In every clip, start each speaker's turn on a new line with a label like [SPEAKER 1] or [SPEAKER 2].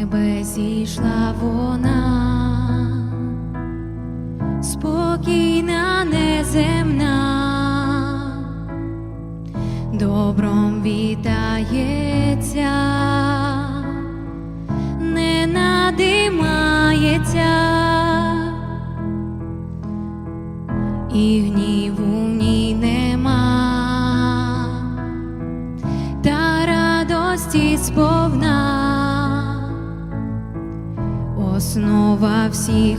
[SPEAKER 1] небес зійшла вона, спокійна, неземна, добром вітається, не надимається, і гніву нема. Та радості сповна, основа всіх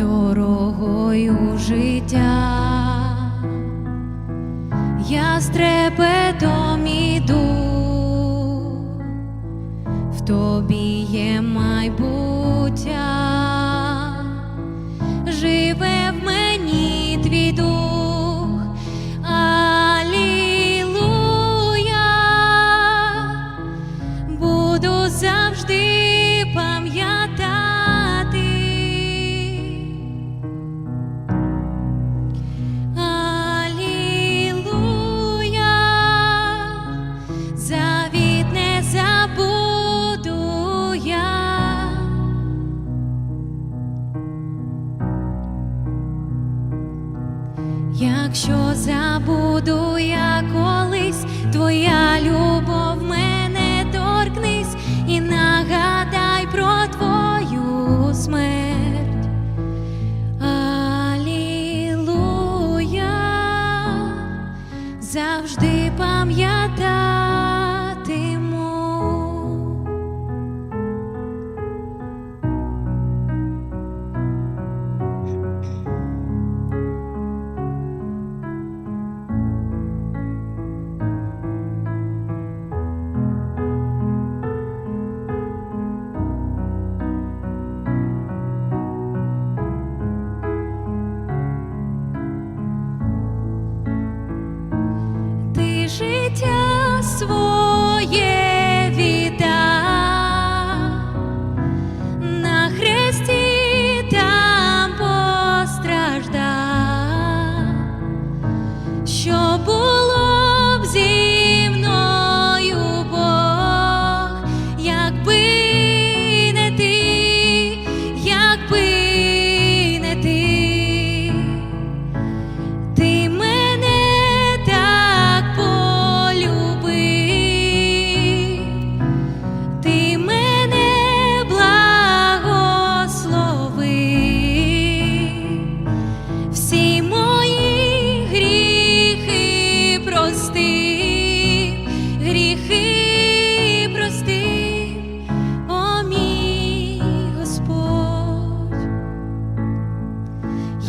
[SPEAKER 1] Дорогою життя. Я з трепетом іду, в тобі є майбуття, живе в мені твій дух, Алілуя, буду завжди пам'ятати. Якщо забуду я колись, твоя любов мене торкнись і нагадай про твою смерть. Алілуя, завжди пам'ятатиму. yeah.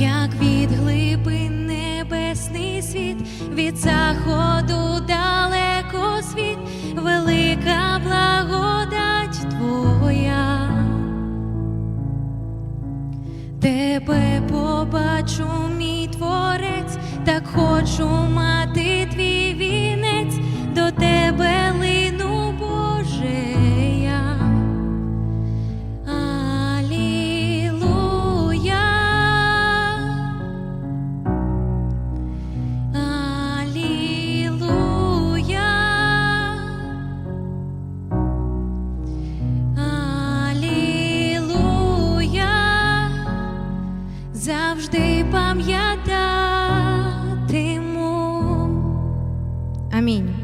[SPEAKER 1] як від глибин небесний світ, від заходу далеко світ, велика благодать твоя, тебе побачу, мій творець, так хочу мати твій вінець до тебе. завжди пам'ятатиму. Амінь.